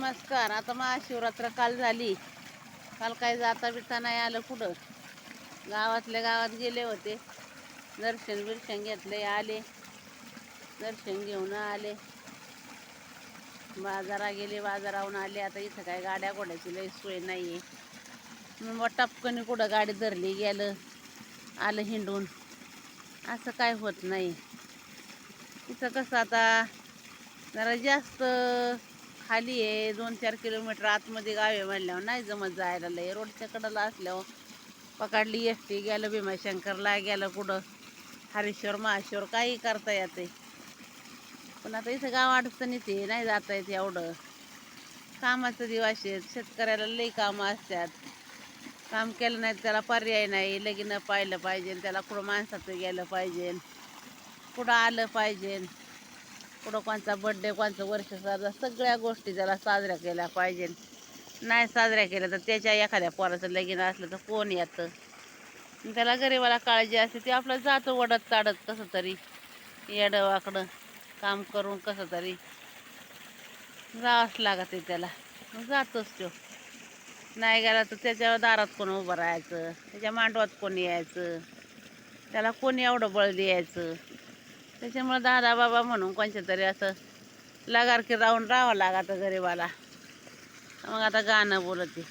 नमस्कार आता महाशिवरात्र काल झाली. काल काही जाता बिता नाही आलं कुठं. गावातल्या गावात गेले होते. दर्शन बिर्शन घेतले आले. दर्शन घेऊन आले. बाजारा गेले बाजाराहून आले. आता इथं काय गाड्या घोड्याची लई सोय नाही आहे मग टपकनी कुठं गाडी धरली गेलं आलं हिंडून. असं काय होत नाही. इथं कसं आता जरा जास्त खाली आहे दोन चार किलोमीटर आतमध्ये गाव आहे म्हणल्यावर नाही जमत जायला लय. रोडच्या कडेला असल्यावर पकडली एस टी गेलं भीमाशंकरला गेलं कुठं? हरेश्वर महाश्वर काही करता येते. पण आता इथं गाव अडचणीत आहे नाही जाता येत एवढं. कामाचं दिवस आहेत शेतकऱ्याला लई कामं असतात. काम केलं नाही त्याला पर्याय नाही. लगीन पाहिलं पाहिजे त्याला कुठं माणसाचं गेलं पाहिजे कुठं आलं पाहिजे. कुठं कोणचा बड्डे कोणचं वर्ष साजरा सगळ्या गोष्टी त्याला साजऱ्या केल्या पाहिजे. नाही साजऱ्या केल्या तर त्याच्या एखाद्या पोराचं लगीन असलं तर कोण येतं? त्याला गरिबाला काळजी असते ते आपलं जातं वडत चाडत कसं तरी. येडं वाकडं काम करून कसं तरी. जावंच लागत आहे त्याला. मग जातोच तो. नाही गेला तर त्याच्या दारात कोण उभं राहायचं? त्याच्या मांडवात कोण यायचं? त्याला कोणी एवढं बळ द्यायचं? त्याच्यामुळं दादा बाबा म्हणून कोणच्या तरी असं लगारकी राहून राहावं लागतं गरिबाला. मग आता गाणं बोलते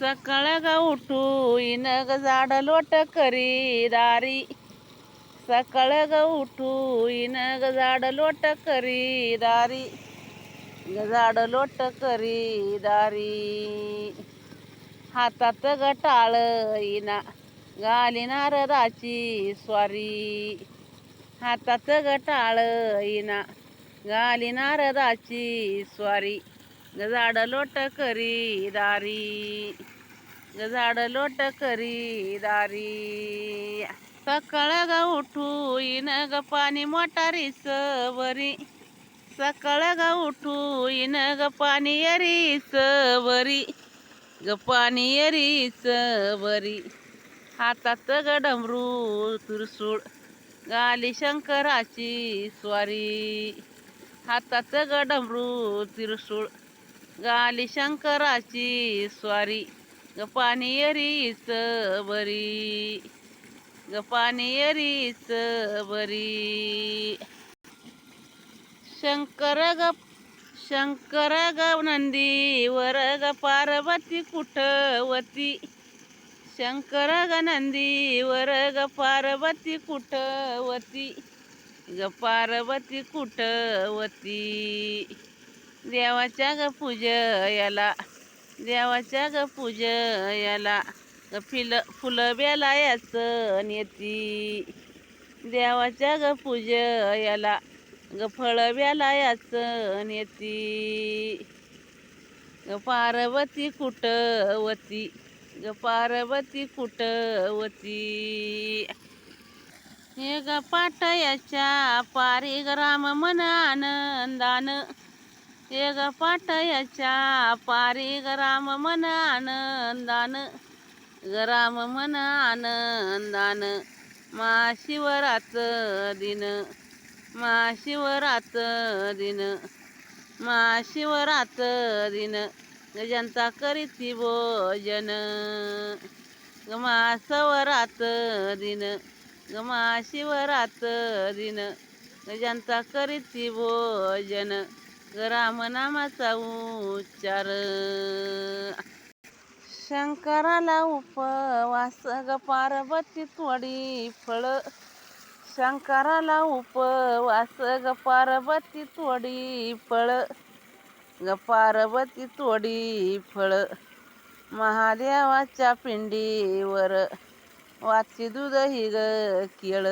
सकाळ ग उठू इन ग झाड लोट करी दारी. सकाळ ग उठू इन ग झाड लोट करी दारी. ग झाड लोट करी दारी. हातात गटाळ टाळ इना गाली राची स्वारी. हातात गटाळ इना गाली नारदाची स्वारी. गजाड लोट करी दारी. गजाड लोट करी दारी. सकाळ ग उठू इन ग पाणी मोटारीस वरी सकाळ ग उठू इन ग पाणी येरीस वरी ग पाणी येरीस वरी हातात ग डमरू तुरसूळ. गाली शंकराची स्वारी. हातात ग डमरू तिरसूळ गाली शंकराची स्वारी. ग पाणी बरी. ग पाणी बरी. शंकर ग शंकर ग नंदी वर ग पार्वती कुठवती शंकर ग नंदी वर ग पार्वती कुठवती? ग पार्वती कुठवती? देवाच्या ग पूजयाला देवाच्या ग पूजयाला ग फिल फुलं बेलायाचं नेती. देवाच्या ग पूजयाला ग फळ बेलायाचं नेती. ग पार्वती कुठवती? ग पार्वती कुटवती हे ग पाटयाच्या पारी ग राम मन आनंदान. हे ग पाटयाच्या पारी ग राम मन आनंदान. ग राम मन आनंदान. महाशिवरात दिन. महाशिवरात दिन. महाशिवरात दिन. जनता करीती भोजन. गमा सवरात दिन गमा शिवरात दिन. जनता करीती भोजन गराम रामनामाचा उच्चार. शंकराला उपवास ग पार्वती तोडी फळ. शंकराला उपवास ग पार्वती तोडी फळ. ग पार्वती तोडी फळ. महादेवाच्या पिंडीवर वाची दूध ही ग केळ.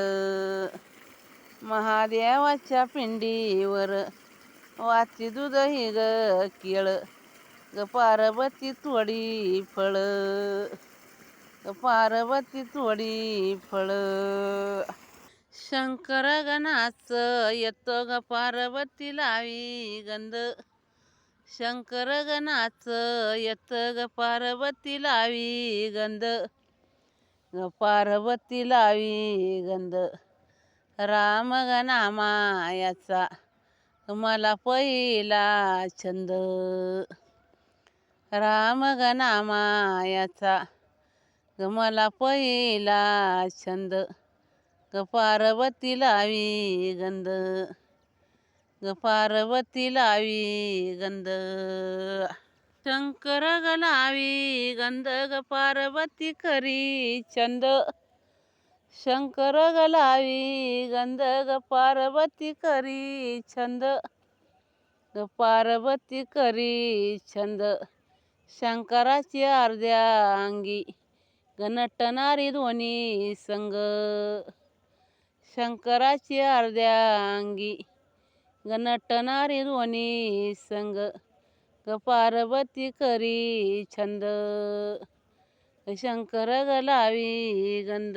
महादेवाच्या पिंडीवर वाची दूध ही ग केळ. ग पार्वती तोडी फळ. ग पार्वती तोडी फळ. शंकर गणाच येतो ग पार्वती लावी गंध. शंकर गणाच येत ग पार्वती लावी गंध. ग पार्वती लावी गंध. राम गणामायाचा मला पहिला छंद. राम गणामायाचा ग मला पहिला छंद. ग पार्वती लावी गंध. ग पार्वती लावी गंध. शंकर ग लावी गंध ग पार्वती करी छंद. शंकर ग लावी गंध ग पार्वती करी छंद. ग पार्वती करी छंद. शंकराची अर्ध्या अंगी ग ध्वनी संग. शंकराची अर्ध्या अंगी ग नटणारी ध्वनी संग ग पार्वती करी छंद. शंकर ग लावी गंध.